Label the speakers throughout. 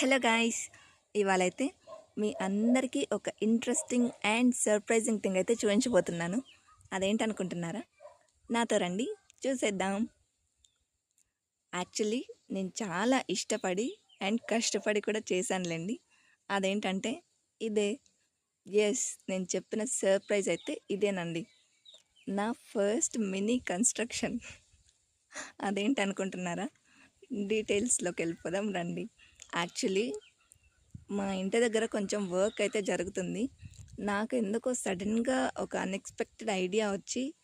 Speaker 1: Hello guys ఇవాళ అయితే మీ అందరికీ ఒక ఇంట్రెస్టింగ్ అండ్ సర్ప్రైజింగ్ థింగ్ అయితే చూపించబోతున్నాను. అదేంటనుకుంటున్నారా? నాతో రండి చూసేద్దాం. యాక్చువల్లీ నేను చాలా ఇష్టపడి అండ్ కష్టపడి కూడా చేశానులేండి. అదేంటంటే ఇదే. ఎస్ నేను చెప్పిన సర్ప్రైజ్ అయితే ఇదేనండి. నా ఫస్ట్ మినీ కన్స్ట్రక్షన్ అదేంటి అనుకుంటున్నారా డీటెయిల్స్లోకి వెళ్ళిపోదాం రండి. యాక్చువల్లీ మా ఇంటి దగ్గర కొంచెం వర్క్ అయితే జరుగుతుంది. నాకు ఎందుకో సడన్గా ఒక అన్ఎక్స్పెక్టెడ్ ఐడియా వచ్చి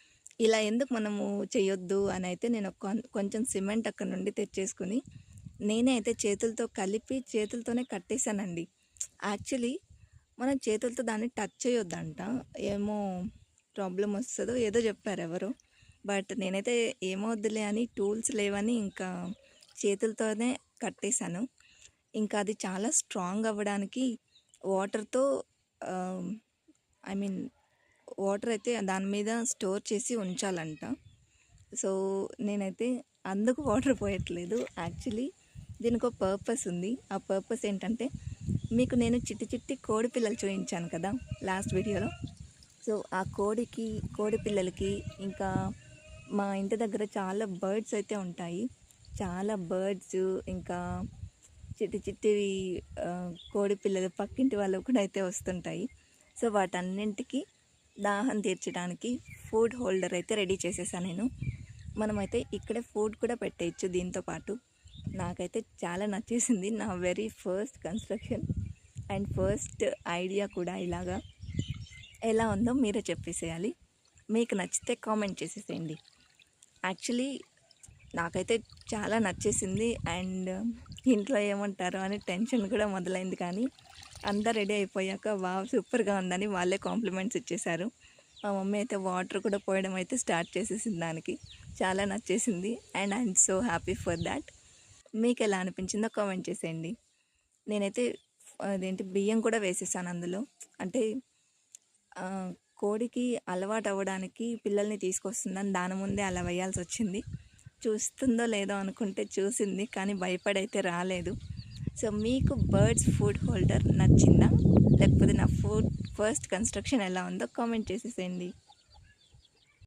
Speaker 1: ఇలా ఎందుకు మనము చేయొద్దు అని అయితే నేను కొం- కొంచెం సిమెంట్ అక్కడ నుండి తెచ్చేసుకుని నేనే అయితే చేతులతో కలిపి చేతులతోనే కట్టేశానండి. యాక్చువల్లీ మనం చేతులతో దాన్ని టచ్ చేయొద్దంట. ఏమో ప్రాబ్లం వస్తుందో ఏదో చెప్పారు ఎవరు. బట్ నేనైతే ఏమవుద్దులే అని టూల్స్ లేవని ఇంకా చేతులతోనే కట్టేశాను. ఇంకా అది చాలా స్ట్రాంగ్ అవ్వడానికి వాటర్తో ఐ మీన్ వాటర్ అయితే దాని మీద స్టోర్ చేసి ఉంచాలంట. సో నేనైతే అందుకు వాటర్ పోయట్లేదు. యాక్చువల్లీ దీనికి ఒక పర్పస్ ఉంది. ఆ పర్పస్ ఏంటంటే మీకు నేను చిట్టి చిట్టి కోడి పిల్లలు చూపించాను కదా లాస్ట్ వీడియోలో. సో ఆ కోడికి కోడి పిల్లలకి ఇంకా మా ఇంటి దగ్గర చాలా బర్డ్స్ అయితే ఉంటాయి. చాలా బర్డ్స్ ఇంకా చిట్టి చిట్టివి కోడి పిల్లలు పక్కింటి వాళ్ళు కూడా అయితే వస్తుంటాయి. సో వాటన్నింటికి దాహం తీర్చడానికి ఫుడ్ హోల్డర్ అయితే రెడీ చేసేసాను నేను. మనమైతే ఇక్కడే ఫుడ్ కూడా పెట్టేయచ్చు దీంతో పాటు. నాకైతే చాలా నచ్చేసింది నా very first construction and first idea కూడా ఇలాగా. ఎలా ఉందో మీరే చెప్పేసేయాలి. మీకు నచ్చితే కామెంట్ చేసేసేయండి. యాక్చువల్లీ నాకైతే చాలా నచ్చేసింది. అండ్ ఇంట్లో ఏమంటారు అని టెన్షన్ కూడా మొదలైంది కానీ అంతా రెడీ అయిపోయాక వావ్ సూపర్గా ఉందని వాళ్ళే కాంప్లిమెంట్స్ ఇచ్చేశారు. మా మమ్మీ అయితే వాటర్ కూడా పోయడం అయితే స్టార్ట్ చేసేసింది దానికి. చాలా నచ్చేసింది. And I'm so happy for that. మీకు ఎలా అనిపించిందో కామెంట్ చేసేయండి. నేనైతే అదేంటి బియ్యం కూడా వేసేసాను అందులో. అంటే కోడికి అలవాటు అవ్వడానికి పిల్లల్ని తీసుకొస్తుందని దాని ముందే అలా వేయాల్సి వచ్చింది. చూస్తుందో లేదో అనుకుంటే చూసింది కానీ భయపడైతే రాలేదు. సో మీకు బర్డ్స్ ఫుడ్ హోల్డర్ నచ్చిందా? లేకపోతే నా ఫుడ్ ఫస్ట్ కన్స్ట్రక్షన్ ఎలా ఉందో కామెంట్ చేసేసేయండి.